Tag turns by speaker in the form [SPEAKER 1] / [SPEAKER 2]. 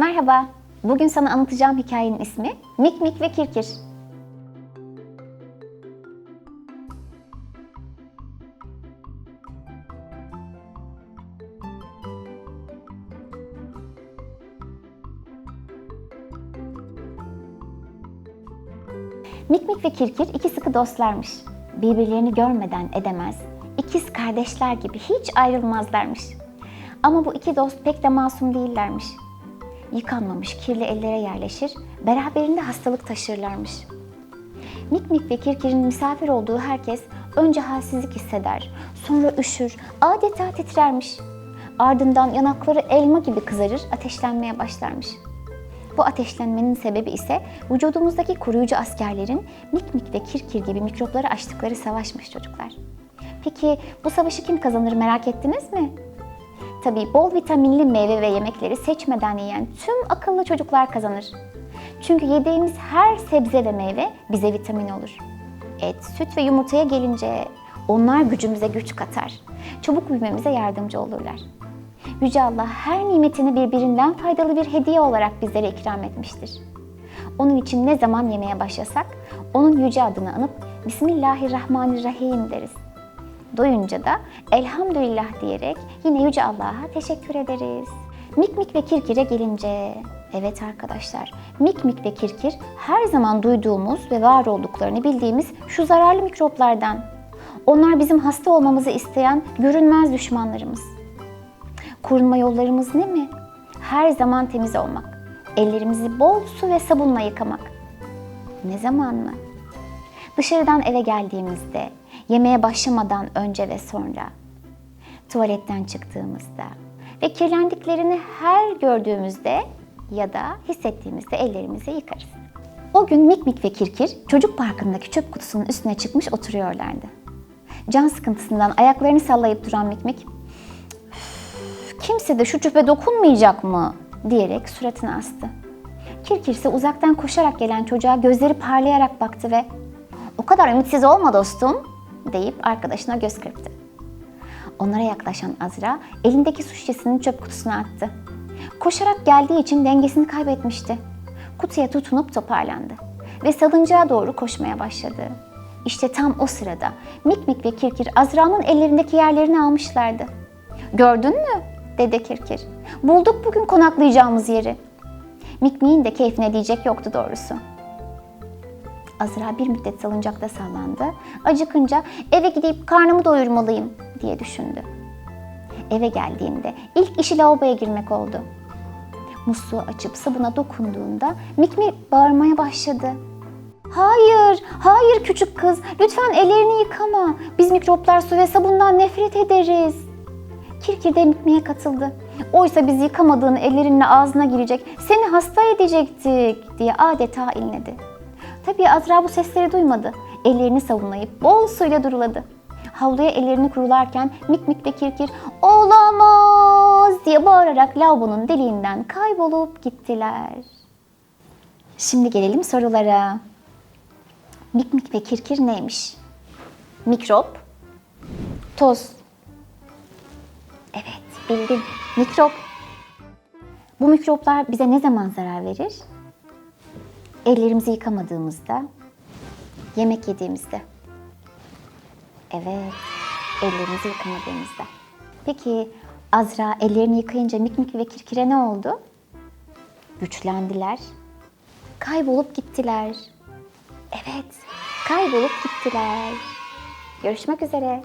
[SPEAKER 1] Merhaba. Bugün sana anlatacağım hikayenin ismi Mik Mik ve Kirkir. Mik Mik ve Kirkir iki sıkı dostlarmış. Birbirlerini görmeden edemez, ikiz kardeşler gibi hiç ayrılmazlarmış. Ama bu iki dost pek de masum değillermiş. Yıkanmamış kirli ellere yerleşir, beraberinde hastalık taşırlarmış. Mik Mik ve Kirkir'in misafir olduğu herkes önce halsizlik hisseder, sonra üşür, adeta titrermiş. Ardından yanakları elma gibi kızarır, ateşlenmeye başlarmış. Bu ateşlenmenin sebebi ise vücudumuzdaki koruyucu askerlerin Mik Mik ve Kirkir gibi mikropları açtıkları savaşmış çocuklar. Peki bu savaşı kim kazanır merak ettiniz mi? Tabii bol vitaminli meyve ve yemekleri seçmeden yiyen tüm akıllı çocuklar kazanır. Çünkü yediğimiz her sebze ve meyve bize vitamin olur. Et, süt ve yumurtaya gelince onlar gücümüze güç katar. Çabuk büyümemize yardımcı olurlar. Yüce Allah her nimetini birbirinden faydalı bir hediye olarak bizlere ikram etmiştir. Onun için ne zaman yemeye başlasak onun yüce adını anıp Bismillahirrahmanirrahim deriz. Doyunca da elhamdülillah diyerek yine Yüce Allah'a teşekkür ederiz. Mik Mik ve Kirkir'e gelince, evet arkadaşlar, Mik Mik ve Kirkir her zaman duyduğumuz ve var olduklarını bildiğimiz şu zararlı mikroplardan. Onlar bizim hasta olmamızı isteyen görünmez düşmanlarımız. Korunma yollarımız ne mi? Her zaman temiz olmak. Ellerimizi bol su ve sabunla yıkamak. Ne zaman mı? Dışarıdan eve geldiğimizde, yemeğe başlamadan önce ve sonra, tuvaletten çıktığımızda ve kirlendiklerini her gördüğümüzde ya da hissettiğimizde ellerimizi yıkarız. O gün Mik Mik ve Kirkir çocuk parkındaki çöp kutusunun üstüne çıkmış oturuyorlardı. Can sıkıntısından ayaklarını sallayıp duran Mik Mik, kimse de şu çöpe dokunmayacak mı diyerek suratını astı. Kirkir ise uzaktan koşarak gelen çocuğa gözleri parlayarak baktı ve o kadar ümitsiz olma dostum deyip arkadaşına göz kırptı. Onlara yaklaşan Azra elindeki su şişesini çöp kutusuna attı. Koşarak geldiği için dengesini kaybetmişti. Kutuya tutunup toparlandı ve salıncağa doğru koşmaya başladı. İşte tam o sırada Mik Mik ve Kirkir Azra'nın ellerindeki yerlerini almışlardı. Gördün mü? dedi Kirkir. Bulduk bugün konaklayacağımız yeri. Mik Mik'in de keyfine diyecek yoktu doğrusu. Azra bir müddet salıncakta sallandı. Acıkınca eve gidip karnımı doyurmalıyım diye düşündü. Eve geldiğinde ilk işi lavaboya girmek oldu. Musluğu açıp sabuna dokunduğunda Mik Mik bağırmaya başladı. Hayır, hayır küçük kız. Lütfen ellerini yıkama. Biz mikroplar su ve sabundan nefret ederiz. Kirkir de Mikmi'ye katıldı. Oysa biz yıkamadığın ellerinle ağzına girecek, seni hasta edecektik diye adeta inledi. Tabii Azra bu sesleri duymadı. Ellerini savunlayıp bol suyla duruladı. Havluya ellerini kurularken Mik Mik ve Kirkir olamaz diye bağırarak lavabonun deliğinden kaybolup gittiler. Şimdi gelelim sorulara. Mik Mik ve Kirkir neymiş? Mikrop, toz. Evet, bildin. Mikrop. Bu mikroplar bize ne zaman zarar verir? Ellerimizi yıkamadığımızda, yemek yediğimizde. Evet, ellerimizi yıkamadığımızda. Peki Azra ellerini yıkayınca Mik Mik ve Kirkir'e ne oldu? Güçlendiler. Kaybolup gittiler. Evet, kaybolup gittiler. Görüşmek üzere.